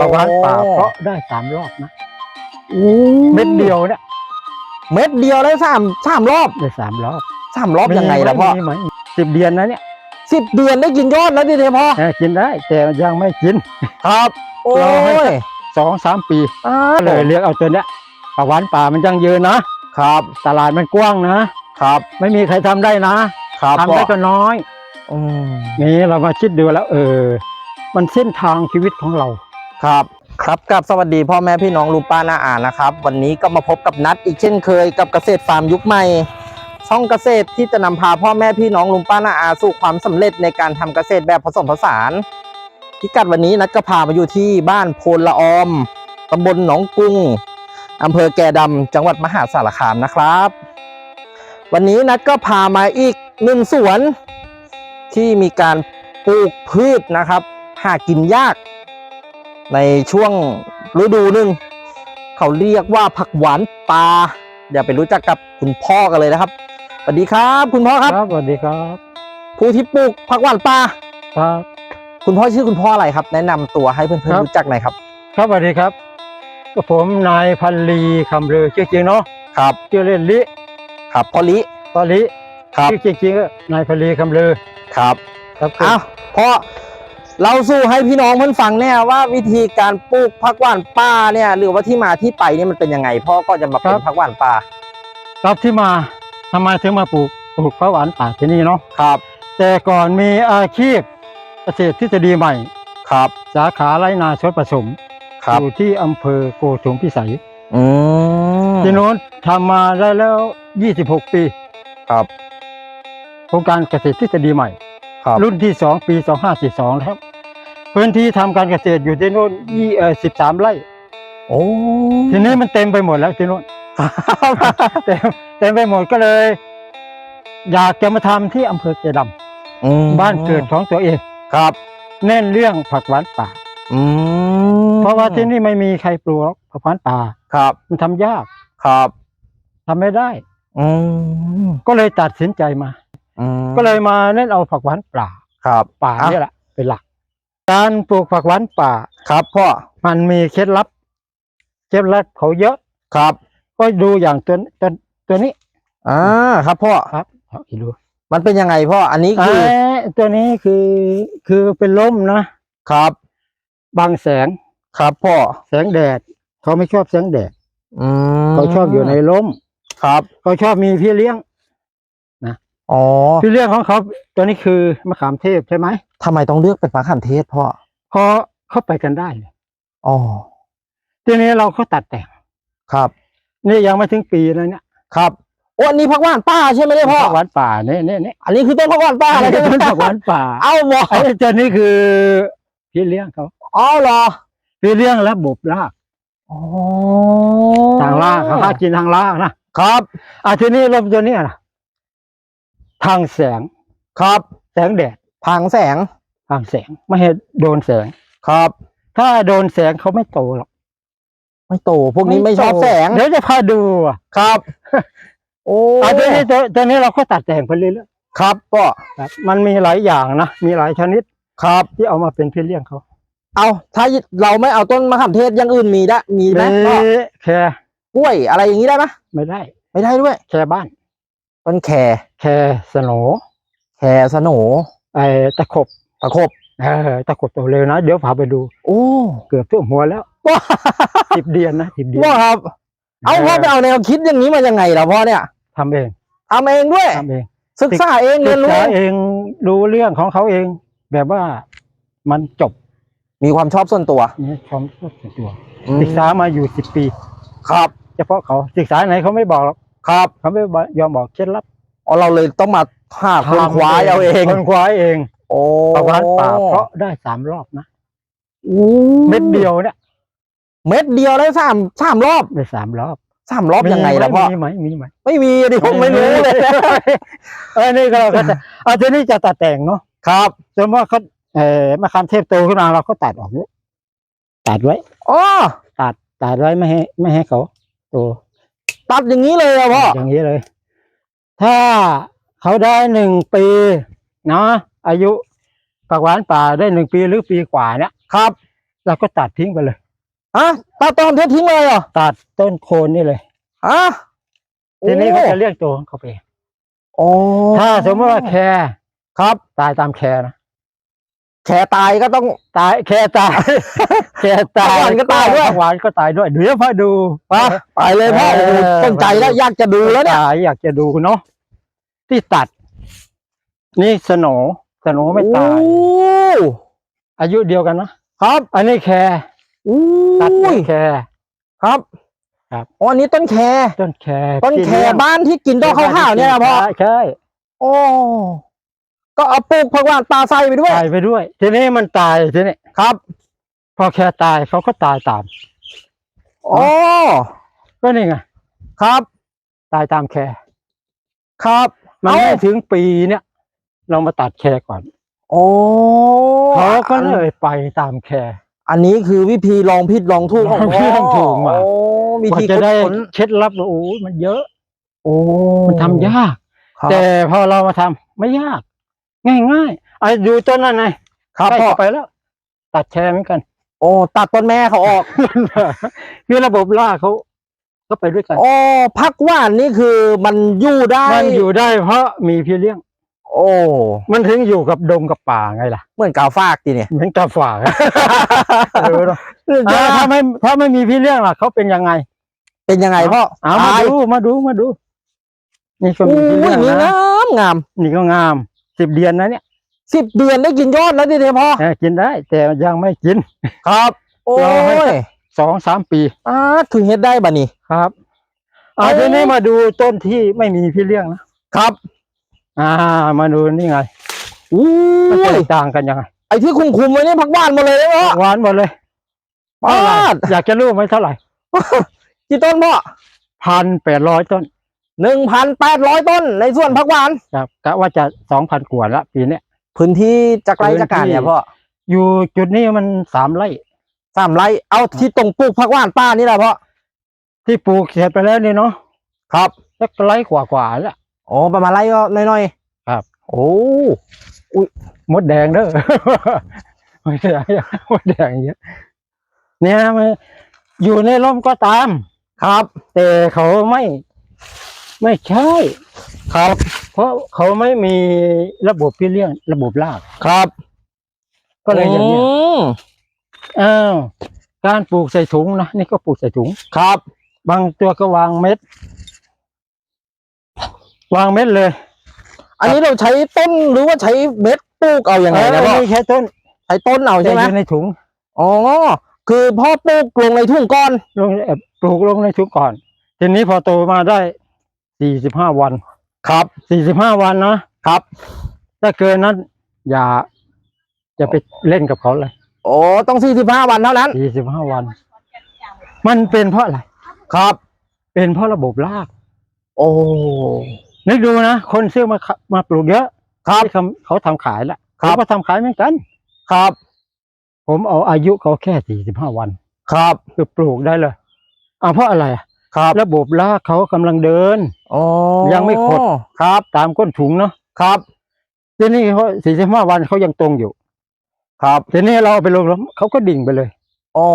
ประวานป่าเพราะได้สามรอบนะโอ้เม็ดเดียวเนี่ยเม็ดเดียวได้สามสามรอบได้สามรอบสามรอบยังไงล่ะพ่อมีไหมสิบเดือนนะเนี่ยสิบเดือนได้กินยอดแล้วดิเนี่ยพ่อเออกินได้แต่ยังไม่กิน ครับ โอ้รอให้ยสองสามปีอ้าก็เลยเรียกเอาตัวเนี้ยประวานป่ามันยังยืนนะครับ ตลาดมันกว้างนะครับ ไม่มีใครทำได้นะครับทำพ่อได้ก็น้อยอืมนี่เรามาคิดดูแล้ว เออ มันเส้นทางชีวิตของเรา ครับครับกับสวัสดีพ่อแม่พี่น้องลุงป้าน้าอานะครับ วันนี้ก็มาพบกับนัดอีกเช่นเคยกับเกษตรฟาร์มยุคใหม่ ช่องเกษตรที่จะนำพาพ่อแม่พี่น้องลุงป้าน้าอาสู่ความสำเร็จในการทำเกษตรแบบผสมผสานพิกัดวันนี้นัดก็พามาอยู่ที่บ้านโพนละออมตำบลหนองกรุงอำเภอแก่ดำจังหวัดมหาสารคามนะครับ วันนี้นัดก็พามาอีกหนึ่งสวนที่มีการปลูกพืชนะครับ หากินยาก ในช่วงฤดูหนึ่งเขาเรียกว่าผักหวานปลาเดี๋ยวไปรู้จักกับคุณพ่อกันเลยนะครับสวัสดีครับ คุณพ่อครับสวัสดีครับ ผู้ที่ปลูกผักหวานปลาครับ คุณพ่อชื่อคุณพ่ออะไรครับ แนะนำตัวให้เพื่อนครัๆบรู้จักหน่อยครับ ครับสวัสดีครับก็ผมนายพันลีคำเรือชื่อจริงเนาะครับชื่อเล่นลิครับพ่อลิตอนลิครับชื่อจริงๆก็นายพันลีคำเรือครับ ครับอ้าวพ่อ เราสู้ให้พี่น้องเพื่อนฟังแน่ว่าวิธีการปลูกผักหวานปลาเนี่ยหรือว่าที่มาที่ไปเนี่ยมันเป็นยังไงพ่อก็จะมาเป็นผักหวานปลาครับที่มาทำไมถึงมาปลูกปลูกข้าวหวานป่าที่นี่เนาะครับ แต่ก่อนมีอาชีพเกษตรทฤษฎีใหม่ครับ สาขาไรนาชดผสมครับอยู่ที่อำเภอโกสุมพิสัยอืมที่โน้นทำมาได้แล้ว 26 ปีครับโครงการเกษตรทฤษฎีใหม่ครับรุ่นที่ 2 ปี 2542 ครับ พื้นที่ทำการเกษตรอยู่ที่โน้นยี่เอ่อ13ไร่ โอ้ทีนี้มันเต็มไปหมดแล้วที่โน้นเต็มเต็มไปหมดก็เลย อยากจะมาทำที่อำเภอเกดอืมำบ้านเกิดของตัวเอง ครับ เน้นเรื่องผักหวานป่า อืมเพราะว่าที่นี่ไม่มีใครปลูกหรอกผักหวานป่า ครับ มันทำยากครับทำไม่ได้ อืมก็เลยตัดสินใจมา อืมก็เลยมาเน้นเอาผักหวานป่าครับป่าอะ เนี่ยแหละเป็นหลัก การปลูกผักหวานป่า ครับพ่อ มันมีเคล็ดลับ เคล็ดลับเขาเยอะ ครับ ก็ดูอย่างตัวตัวตัวนี้ อ่า ครับพ่อ ครับเอาอีกดู มันเป็นยังไงพ่อ อันนี้คือเอ้ยตัวนี้คือคือเป็นล่มนะครับ บังแสงครับพ่อ แสงแดด เขาไม่ชอบแสงแดด อืมเขาชอบอยู่ในร่มครับ เขาชอบมีพี่เลี้ยง อ๋อพี่เลี้ยงของเขาตัวนี้คือมะขามเทศใช่ไหมทำไมต้องเลือกเป็นมะขามเทศพ่อเพราะเขาไปกันได้อ๋อทีนี้เราก็ตัดแต่งครับ นี่ยังไม่ถึงปีเลยเนี่ยครับโอ้อันนี้ผักหวานป้าใช่ไหมเนี่ยพ่อผักหวานป่าเนี่ยเนี่ยเนี่ยอันนี้คือต้นผักหวานป้าอันเลยนี้ใช่ก็ไหมเป็นผักหวานป่า เอ้าบอไอ้ตัวนี้คือพี่เลี้ยงเขาอ๋อเหรอพี่เลี้ยงระบบรากอ๋อทางรากเขาหากินทางรากนะครับอะทีนี้ลมตัวเนี้ยนะ ทางแสง ครับแสงแดดพังแสงทางแสงไม่ให้โดนแสง ครับ ถ้าโดนแสงเขาไม่โตหรอกไม่โตพวกนี้ไม่ชอบโตแสง เดี๋ยวจะพาดูอะครับ โอ้อะตัวนี้ตัวตัวนี้เราก็ตัดแต่งไปเรื่อยครับพ่อๆครับมันมีหลายอย่างนะมีหลายชนิดครับ ที่เอามาเป็นพี่เลี้ยงเขาเอาถ้าเราไม่เอาต้นมะขามเทศอย่างอื่นมีได้มีไหมพ่อเละแค่กล้วยอะไรอย่างนี้ได้ไหมไม่ได้ ไม่ได้ด้วย แค่บ้าน ต้นแคแค่สโหนแคสโหนไอ้ตะขบตะขบเออตะขบโตเร็วนะ เดี๋ยวพาไปดู โอ้เกือบท่วมหัวแล้วว้าสิบเดือนนะสิบเดือนว่าครับ เอาพ่อไปเอาแนวคิดอย่างนี้มายังไงล่ะพ่อเนี่ยทำเองทำเองด้วยทำเอง ศึกษาเองเรียนศึรู้กษาเองรู้เรื่องของเขาเอง แบบว่ามันจบ มีความชอบส่วนตัวนี่ความชอบส่วนตัวอืมศึกษามาอยู่สิบปี ครับ เฉพาะเขาศึกษาไหนเขาไม่บอกหรอก ครับเขาไม่ยอมบอกเคล็ดลับอ๋อเราเลยต้องมาหาคนคว้าเอาเองคนคว้าเองโอ้ประวานป่าเพราะได้สามรอบนะอู้เม็ดเดียวเนี่ยเม็ดเดียวได้สามสามรอบได้สามรอบสามรอบยังไงล่ะพ่อมีไหมมีไหมไม่มีดิผมไม่รู้เลยเออนี่ก็เราก็จะเอาทีนี้จะตัดแต่งเนาะครับสมมติว่าเขาเอ่อมะขามเทพโตขึ้นมาเราก็ตัดออกด้วยตัดไว้อ๋อตัดตัดไว้ไม่ให้ไม่ให้เขาโต ตัดอย่างนี้เลยอะพ่ออย่างนี้เลย ถ้าเขาได้หนึ่งปีเนาะอายุผักหวานป่าได้หนึ่งปีหรือปีกว่าเนี่ยครับเราก็ตัดทิ้งไปเลยฮะตัดต้นเทศทิ้งเลยเหรอตัดต้นโคนนี่เลยฮะทีนี้เขาโอ้จะเรียกตัวของเขาไปเองโอ้ถ้าสมมติว่าแคร์ครับ ตายตามแคร์นะ แขตายก็ต้อง ตายแคร์ตาย แคร์ตายผักหวานก็ตายด้วยผักหวานก็ตายด้วย เดี๋ยวพอดูไปไปเลยพ่อเอโอ้อโหสนใจแล้วอยากจะดูแล้วเนี่ยตายอยากจะดูเนาะที่ตัด นี่สโหนสโหนไม่ตาย โอ้อายุเดียวกันนะครับอันนี้แคร์อู้ตัดต้ยนแคร์ ครับครับ อ๋ออันนี้ต้นแคต้นแคร์ต้นแคที่เลี้ยงบ้านที่กินต้นข้าวๆเนี่ยนะพ่อใช่ใช่โอ้ ก็เอาปลูกผักหวานปลาไส้ไปด้วยตายไปด้วย ทีนี้มันตายทีนี้ครับ พอแคร์ตายเขาก็ตายตามโอ้ก็นี่ไงครับ ตายตามแคร์ครับ มันเอ้าไม่ถึงปีเนี่ย เรามาตัดแคร์ก่อนโอ้เขาก็เลยไปตามแคร์อันนี้คือวิธีลองผิดลองถูกของลองผิดลองถูกว่ะโอ้วิกว่าธีจะได้ค้นเคล็ดลับโอ้ยมันเยอะ โอ้มันทำยากครับแต่พอเรามาทำไม่ยาก ง่ายง่ายๆไอ้ดูต้นนั่นไงครับใกล้พ่อ เข้าไปแล้ว ตัดแชร์เหมือนกัน โอ้ตัดต้นแม่เขาออก คือระบบรากเขาก็ไปด้วยกันโอ้พักหว่านนี่คือมันอยู่ได้มันอยู่ได้เพราะมีพี่เลี้ยง โอ้มันถึงอยู่กับดงกับป่าไงล่ะเหมือนกาวฟากทีเนี่ยเหมือนกับฝากเออเนอะอ่าถ้าไม่ถ้าไม่มีพี่เลี้ยงล่ะเขาเป็นยังไงเป็นยังไงพ่อเอามาตายดูมาดูมาดู นี่ก็โอ้มีพี่ยเลี้ยงนี่นะงามงามนี่ก็งาม สิบเดือนนะเนี่ยสิบเดือนได้กินยอดแล้วดิเนี่ยพ่อเออกินได้ แต่ยังไม่กิน ครับโอ้รอให้ยสัก สองสามปีอ่าถึงเฮ็ดได้บ่นี่ ครับอ่าเอ้ย ทีนี้มาดูต้นที่ไม่มีพี่เลี้ยงนะครับอ่า มาดูนี่ไงอู้มันแตยกต่างกันยังไงไอ้ที่คุมคุมๆไว้นี่พักหว่านหมดเลยนะพ่อหวานหมดเลยปาดเท่าไหร่อยากจะรู้ไหมเท่าไหร่กี่ต้นพ่อพันแปดร้อยต้น หนึ่งพันแปดร้อยต้นในส่วนพักหวาน ครับกะว่าจะสองพันกว่าละปีเนี้ย พื้นที่จักไรจักการเนี่ยพ่ออยู่จุดนี้มันสามไร่ สามไร่เอาที่ตรงปลูกพักหว่านป้านี่แหละพ่อที่ปลูกเสร็จไปแล้วนี่เนาะครับสักไร่กว่ากว่าๆแล้ว โอ้ประมาณไร่ก็น้อยๆครับ โอ้มดแดงเด้อ มดแดงมดแดงเยอะเนี่ยมันอยู่ในร่มก็ตาม ครับ แต่เขาไม่ ไม่ใช่ ครับ เพราะเขาไม่มีระบบพี่เลี้ยง ระบบราก ครับ ก็เลยอย่างนี้ยมอ้าวการปลูกใส่ถุงนะนี่ก็ปลูกใส่ถุง ครับ บางตัวก็วางเม็ด วางเม็ดเลยอันนี้เราใช้ต้นหรือว่าใช้เม็ดปลูกเอาอย่างไงนะเอพ่ออนี่แค่ต้นใช้ต้นเอาแต่ใช่ไหมอยู่ในถุงอ๋อคือพ่อปลูกลงในทุ่งก้อนลงเอ่อปลูกลงในถุงก่อน ทีนี้พอโตมาได้ สี่สิบห้าวัน ครับสี่สิบห้าวันนะครับ ถ้าเกินนั้น อย่า จะไปเล่นกับเขาเลยโอ้ต้องสี่สิบห้าวันเท่านั้นสี่สิบห้าวัน มันเป็นเพราะอะไร ครับ เป็นเพราะระบบราก โอ้นึกดูนะ คนซื้อมาขะมาปลูกเยอะครับที่เขาเขาทำขายแล้วครับเขาก็ทำขายเหมือนกัน ครับ ผมเอาอายุเขาแค่สี่สิบห้าวัน ครับคือปลูกได้เลยเอาเพราะอะไรอะ ครับระบบรากเขากำลังเดิน อ๋อยังไม่ขด ครับตามก้นถุงเนาะครับทีนี้เขาสี่สิบห้าวันเขายังตรงอยู่ ครับทีนี้เราเอาไปลงแล้วเขาก็ดิ่งไปเลยอ๋อ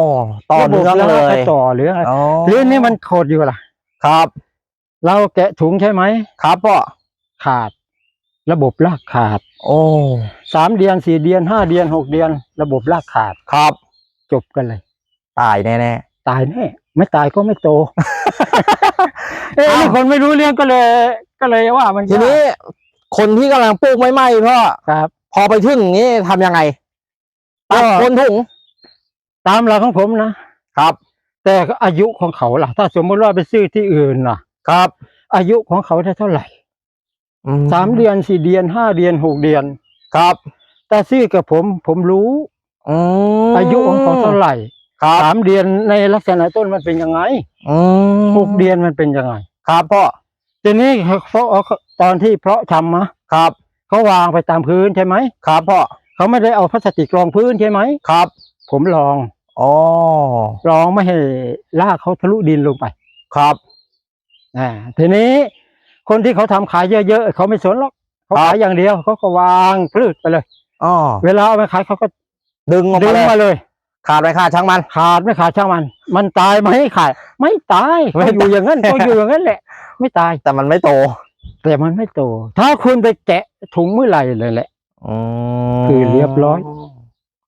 ต่อเนื่องระบบเลรากยก็ต่อหรืออะไรอ๋อหรือนี่มันโคดอยู่ล่ะ ครับเราแกะถุงใช่ไหม ครับพ่อขาด ระบบรากขาดโอ้สามเดือนสี่เดือนห้าเดือนหกเดือน ระบบรากขาดครับ จบกันเลย ตายแน่ ตายแน่ไม่ตายก็ไม่โต เอ้ยอ้าวนี่คนไม่รู้เรื่องก็เลย ก็เลยว่ามันๆทีนี้คนที่กำลังปลูกใหม่ๆพ่อครับ พอไปถึงนี่ทำยังไงตัดก็คนถุง ตามหลักของผมนะครับ แต่อายุของเขาล่ะ ถ้าสมมติว่าไปซื้อที่อื่นน่ะ ครับ อายุของเขาได้เท่าไหร่อืสามเดือนสี่เดือนห้าเดือนหกเดือน ครับ แต่ซื้อกับผม ผมรู้อืมอายุของเขาเท่าไหร่ ครับสามเดือนในลักษณะต้นมันเป็นยังไงอืมหกเดือนมันเป็นยังไง ครับพ่อทีนี้เขาเอาตอนที่เพาะชำมะครับเขาวางไปตามพื้นใช่ไหมครับพ่อเขาไม่ได้เอาพลาสติกรองพื้นใช่ไหมครับ ผมลองอ๋อลองไม่ให้ลากเขาทะลุดินลงไป ครับอ่าทีนี้คนที่เขาทำขายเยอะๆเขาไม่สนหรอกเขาขายอย่างเดียวเขาก็วางพืชไปเลยอ๋อเวลาเอาไปขายเขาก็ดึงออกดึมางเลยมาเลย ขาดไปขาดช่างมัน ขาดไม่ขาดช่างมัน มันตายไหมขาด ไม่ตายไม่ก็ตายอยู่อย่างนั้นก็อยู่อย่างนั้นแหละ ไม่ตายแต่มันไม่โต แต่มันไม่โต ถ้าคุณไปแกะถุงเมื่อไหร่เลยแหละอืมคือเรียบร้อย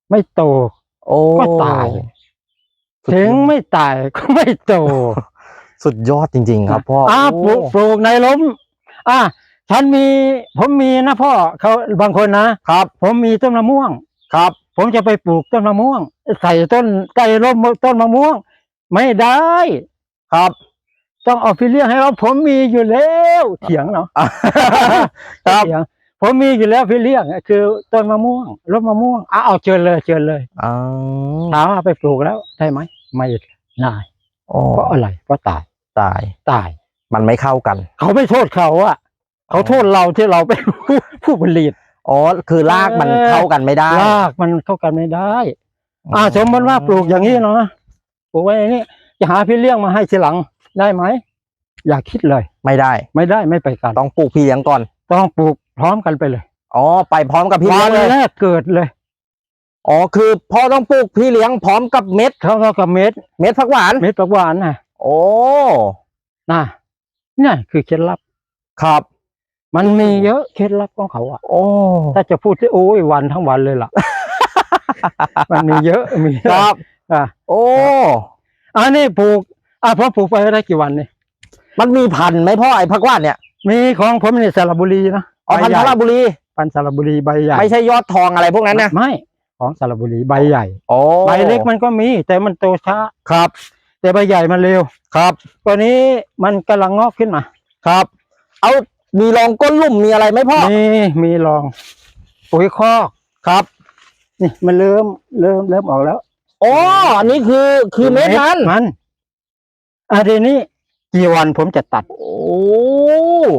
ไม่โตโอ้ก็ตายสุดถึงไม่ตายก็ไม่โต สุดยอดจริง ๆ ครับพ่ออ่าโปลูกปลูกในล้ม อ่าฉันมี ผมมีนะพ่อเขาบางคนนะครับ ผมมีต้นมะม่วงครับ ผมจะไปปลูกต้นมะม่วง ใส่ต้นใกล้ร่มต้นมะม่วง ไม่ได้ ครับ ต้องเอาไปเลี้ยงให้เราผมมีอยู่แล้วเถียงเนาะครับเถียงผมมีอยู่แล้วพี่เลี้ยงคือต้นมะม่วงร่มมะม่วงอะเอาเชิญเลยเชิญเลยอ๋อถามว่าไปปลูกแล้วได้ไหมไม่ได้โอ้เพราะอะไรเพราะตายตายตาย มันไม่เข้ากัน เขาไม่โทษเขาอะเขาโทษเราที่เราเป็นผู้ผู้ผลิต อ๋อคือรากมันเออเข้ากันไม่ได้ รากมันเข้ากันไม่ได้ อ่าสมมติว่าปลูกอย่างนี้เนาะปลูกไว้อย่างนี้จะหาพี่เลี้ยงมาให้ทีหลังได้ไหมอย่าคิดเลย ไม่ได้ ไม่ได้ไม่ไปกันต้องปลูกพี่เลี้ยงก่อน ต้องปลูกพร้อมกันไปเลยอ๋อไปพร้อมกับพี่วัเลี้ยนงเลยแรกเกิดเลยอ๋อคือพ่อต้องปลูกพี่เลี้ยงพร้อมกับเม็ดเขาเท่ากับเม็ด เม็ดผักหวาน เม็ดปักหวานนะโอ้นะนี่คือเคล็ดลับ ครับ มันมีเยอะเคล็ดลับของเขาอะโอ้ถ้าจะพูดที่โอ้ยวันทั้งวันเลยล่ะ มันมีเยอะมีเยอะครับอะโอ้อันนี้ปลูกอะพอปลูกไปได้กี่วันนี่มันมีพันธุ์ไหมพ่อไอ้ผักหวานเนี่ย มีของผมนี่สระบุรีนะอ๋อพันธุ์ใบสใหญ่ระบุรีพันธุ์สระบุรีใบใหญ่ไม่ใช่ยอดทองอะไรพวกนั้นนะไม่ของสระบุรีใบใหญ่โอ้ใบเล็กมันก็มี แต่มันโตช้าครับ แต่ใบใหญ่มันเร็วครับตัวนี้มันกำลังงอกขึ้นมา ครับ เอา มีรองก้นหลุ่มมีอะไรไหมพ่อ มีมีรอง ปุ๋ยคอกครับ นี่มันเริ่มเริ่มเริ่มออกแล้วโอ้อันนี้คือคือเม็ดนั้นมันอะทีนี้กี่วันผมจะตัด โอ้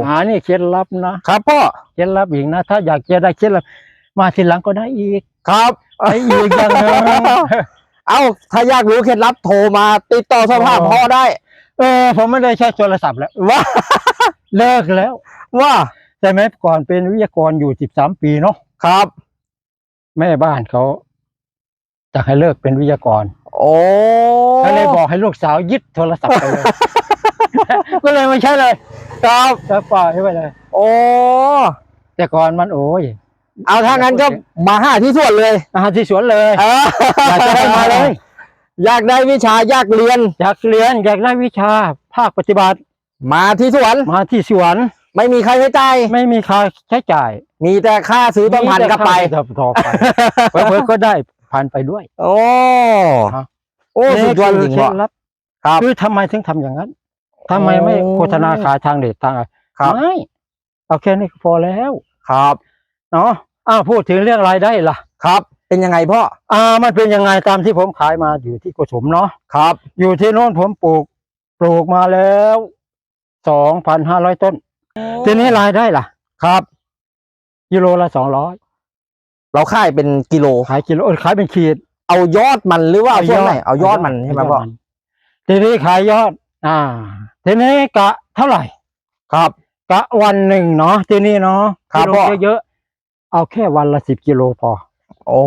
อ่านี่เคล็ดลับนะครับพ่อเคล็ดลับอีกนะ ถ้าอยากจะได้เคล็ดลับมาทีหลังก็ได้อีก ครับได้อีกอย่างหนึงเอาถ้าอยากรู้เคล็ดลับโทรมา ติดต่อสอบถามอ๋อพ่อได้ เออ ผมไม่ได้ใช้โทรศัพท์แล้วว่าเลิกแล้ว ว่าแต่ไหมก่อนเป็นวิทยากรอยู่สิบสามปีเนาะครับ แม่บ้านเขาจะให้เลิกเป็นวิทยากรโอ้ก็เลยบอกให้ลูกสาวยึดโทรศัพท์ไปเลย ก็เลยไม่ใช่เลย ครับจะปล่อยไปเลย โอ้แต่ก่อนมันโอ้ยเอาถ้างั้นก็มาหาที่สวนเลยอาหารที่สวนเลยเอออยากจะได้มาเลย อยากได้วิชาอยากเรียน อยากเรียนอยากได้วิชาภาคปฏิบัติ มาที่สวนมาที่สวน ไม่มีใครให้จ่ายไม่มีค่าใช้จ่ายมีแต่ค่าซื้อต้นพันธุ์กลับไปต่อไปเพื่อๆก็ได้พันธุ์ไปด้วย โอ้ฮะ โอ้สุดยอดจริงเคล็พ่อดลับครับ คือทำไมถึงทำอย่างนั้นทำไมไม่โอ้โฆษณาขายทางเด็ดทางอะไรครับไม่เอาแค่นี้ก็พอแล้วครับเนาะอ้าวพูดถึงเรื่องรายได้ล่ะ ครับ เป็นยังไงพ่ออ่ามันเป็นยังไงตามที่ผมขายมาอยู่ที่โกสมเนาะครับอยู่ที่โน้นผมปลูก ปลูกมาแล้วสองพันห้าร้อยต้น ทีนี้รายได้ล่ะ ครับ กิโลละสองร้อยเราขายเป็นกิโลขายกิโลเออขายเป็นขีด เอายอดมันหรือว่าเอาช่วงไหนเอายอดมันใช่ไหมพ่อทีนี้ขายยอด อ่า ทีนี้กะเท่าไหร่ ครับกะวันหนึ่งเนาะทีนี้เนาะครับกิโลพ่อเยอะๆเอาแค่วันละสิบกิโลพอ โอ้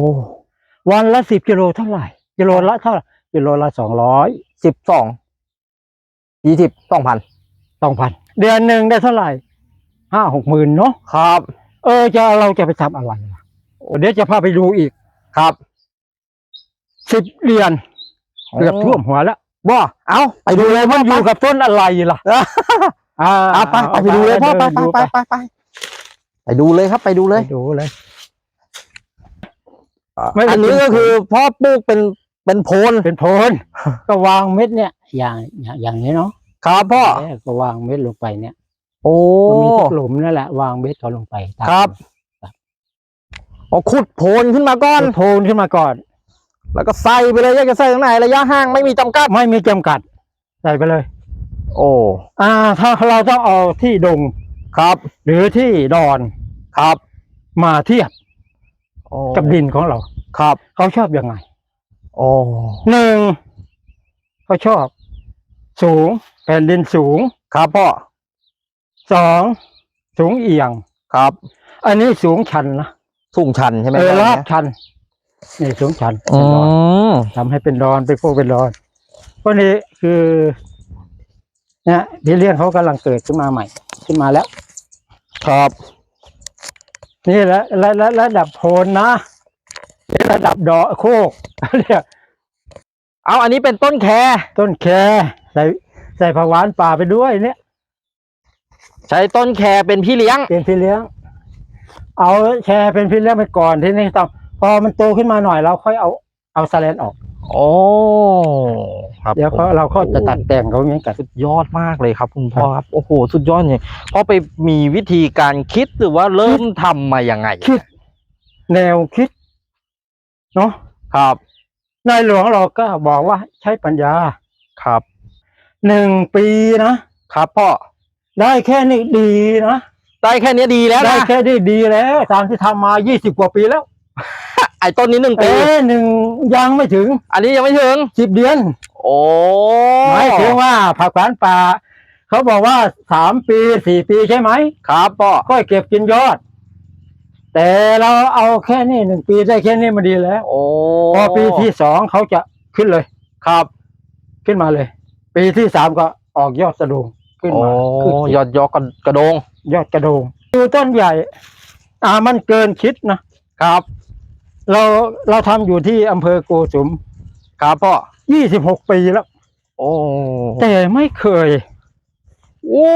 วันละสิบกิโลเท่าไหร่ กิโลละเท่าไหร่กิโลละสองร้อยสิบสองยี่สิบสองพันสองพัน เดือนหนึ่งได้เท่าไหร่ห้าหกหมื่นเนาะครับ เออจะเราจะไปทำอะไรล่ะเดี๋ยวจะพาไปดูอีกครับสิบเดือนเกือบท่วมหัวแล้วบ่เอาไปดูเลยพ่อมันอยู่กับต้นอะไรล่ะอ่าเอาไปไปดูเลยพ่อไปไปไปไปไปไปดูเลยครับไปดูเลเลยยดูเลยไม่ได้อันนี้เป็นก็คือพ่อปลูกเป็นเป็นโพนเป็นโพนก็วางเม็ดเนี่ย อย่างอย่างอย่างนี้เนาะ ครับพ่อเออก็วางเม็ดลงไปเนี่ยโอ้มันมีทุกหลุมนั่นแหละวางเม็ดเขาลงไปตามครับ อ๋อขุดโพนขึ้นมาก่อนเป็นโพนขึ้นมาก่อน แล้วก็ใส่ไปเลยอยากจะใส่ตรงไหนระยะห่างไม่มีจำกัด ไม่มีจำกัด ใส่ไปเลย โอ้อ่า ถ้าเราต้องเอาที่ดงครับหรือที่ดอนครับมาเทียบโอ้กับดินของเรา ครับเขาชอบยังไงโอ้หนึ่งเขาชอบ สูง แผ่นดินสูงครับพ่อสองสูงเอียง ครับ อันนี้สูงชันนะสูงชันใช่ไหมเออพ่อลาดเนี่ยชัน นี่สูงชันอืเป็นดอนมทำให้เป็นดอนเป็นพวกเป็นดอนพวกนี้คือเนี่ยที่เลี้ยงเขากำลังเกิดขึ้นมาใหม่ ขึ้นมาแล้ว ครับ นี่แหละระระระดับโพนนะนี่ระดับดอกโคกเรียก เอาอันนี้เป็นต้นแคต้นแคใส่ใส่ผักหวานป่าไปด้วยเนี่ย ใช้ต้นแคเป็นพี่เลี้ยง เป็นพี่เลี้ยง เอาแชร์เป็นพี่เลี้ยงไปก่อนที่นี่ต้องพอมันโตขึ้นมาหน่อยเราค่อยเอาเอาสแลนออกโอ้ครับเดี๋ยวเขาเราก็จะตัดแต่งเขาอย่างนี้กันสุดยอดมากเลยครับคุณพ่อครับโอ้โหสุดยอดเนี่ยพ่อไปมีวิธีการคิดหรือว่าเริ่มทำมายังไงคิด แนวคิด เนาะครับ ในหลวงเราก็บอกว่าใช้ปัญญาครับหนึ่งปีนะครับพ่อได้แค่นี้ดีนะได้แค่นี้ดีแล้วได้นะแค่นี้ดีแล้วตามที่ทำมายี่สิบกว่าปีแล้วไอ้ต้นนี้หนึ่งเอ้ปีหนึ่งยังไม่ถึงอันนี้ยังไม่ถึง สิบเดือนโอ้หมายถึงว่าผักหวานป่า เขาบอกว่าสามปีสี่ปีใช่ไหมครับพ่อก็เก็บกินยอด แต่เราเอาแค่นี้หนึ่งปีได้แค่นี้มาดีแล้วโอ้พอปีที่สองเขาจะขึ้นเลย ครับ ขึ้นมาเลย ปีที่สามก็ออกยอดกระโดงขึ้นโอ้มาขึ้นยอดยอดกระโดงยอดกระโดงดูต้นใหญ่ อ่ามันเกินคิดนะครับ เราเราทำอยู่ที่อำเภอโกสุมครับพ่อยี่สิบหกปีแล้ว โอ้แต่ไม่เคย โอ้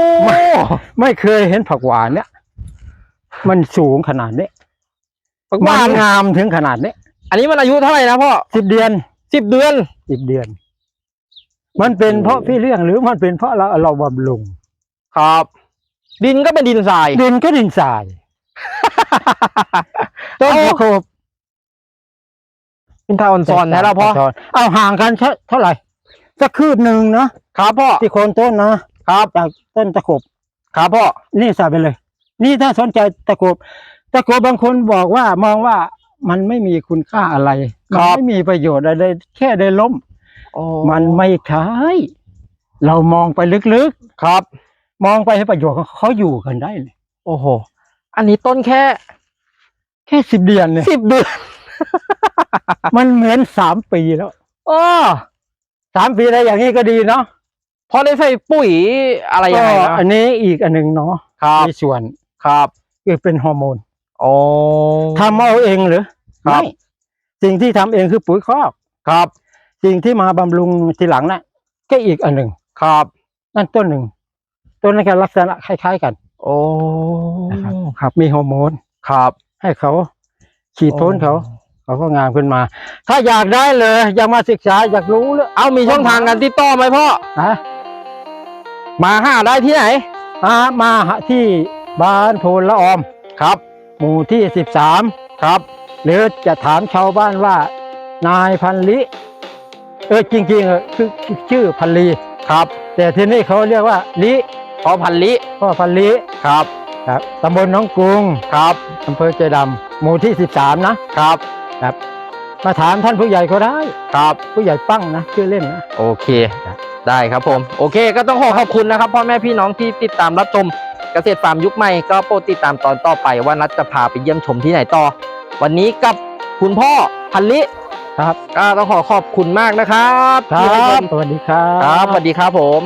ไม่เคยเห็นผักหวานเนี่ย มันสูงขนาดนี้ปักมับ้านนงามถึงขนาดนี้อันนี้มันอายุเท่าไหร่นะพ่อสิบเดือนสิบเดือน สิบเดือน มันเป็นเพราะพี่เลี้ยงหรือมันเป็นเพราะเราเราบำรุงครับ ดินก็เป็นดินทราย ดินก็ดินทรายต้นเอาตะโขบเป็นทาอ่อนซอนนะเราพ่อตนเอาห่างกันเท่าเท่าไหร่สักคืบหนึ่งนะครับพ่อที่โคนต้นนะครับจากต้นตะโขบครับพ่อนี่ใส่ไปเลย นี่ถ้าสนใจตะโขบตะโขบบางคนบอกว่ามองว่ามันไม่มีคุณค่าอะไรคมัรับไม่มีประโยชน์อะไรแค่ได้ล้ม โอ้มันไม่ใช่เรามองไปลึกครับ ๆ มองไปให้ประโยชน์เขาอยู่กันได้เลยโอ้โห อันนี้ต้นแค่แค่สิบเดือนเนี่ยสิบเดือนมันเหมือนสามปีแล้วอ้อสามปีได้อย่างนี้ก็ดีเนาะ พอได้ใส่ปุ๋ยอะไรยังไงก็นะอันนี้อีกอันหนึ่งเนาะครับ มีส่วน ครับคือเป็นฮอร์โมนโอ้ทำเอาเองหรือครับไม่สิ่งที่ทำเองคือปุ๋ยคอกครับสิ่งที่มาบำรุงทีหลังน่ะก็อีกอันหนึ่งครับนั่นต้นหนึ่งต้นนั้นก็ลักษณะคล้ายๆกัน โอ้นะครับครับ มีฮอร์โมนครับ ให้เขาฉีดพ่นเขาเขาก็งามขึ้นมา ถ้าอยากได้เลย อยากมาศึกษาอยากรู้เลยเอามีช่องทางการติดต่อไหมพ่อนะมาหาได้ที่ไหนมามาหาที่ บ้านโพนละออมครับ หมู่ที่สิบสามครับ หรือจะถามชาวบ้านว่านายพันลิเออจริงๆเออคือคือชื่อพันลีครับ แต่ที่นี่เขาเรียกว่าลิพ่อพันลิพ่อพันลิครับครับตำบลหน้องกรุงครับอำเภอใจดำหมู่ที่สิบสามนะครับครับมาถามท่านผู้ใหญ่ก็ได้ครับ ผู้ใหญ่ปั้งนะชื่อเล่นนะโอเค ได้ครับผม โอเค ก็ต้องขอขอบคุณนะครับพ่อแม่พี่น้องที่ติดตามรับชม เกษตรฟาร์มยุคใหม่ก็โปรดติดตามตอนต่อไปว่านัดจะพาไปเยี่ยมชมที่ไหนต่อ วันนี้กับคุณพ่อพันลิครับก็ต้องขอขอบคุณมากนะครับครัที่ให้ชบมสวัสดีครับ ครับสวัสดีครับผม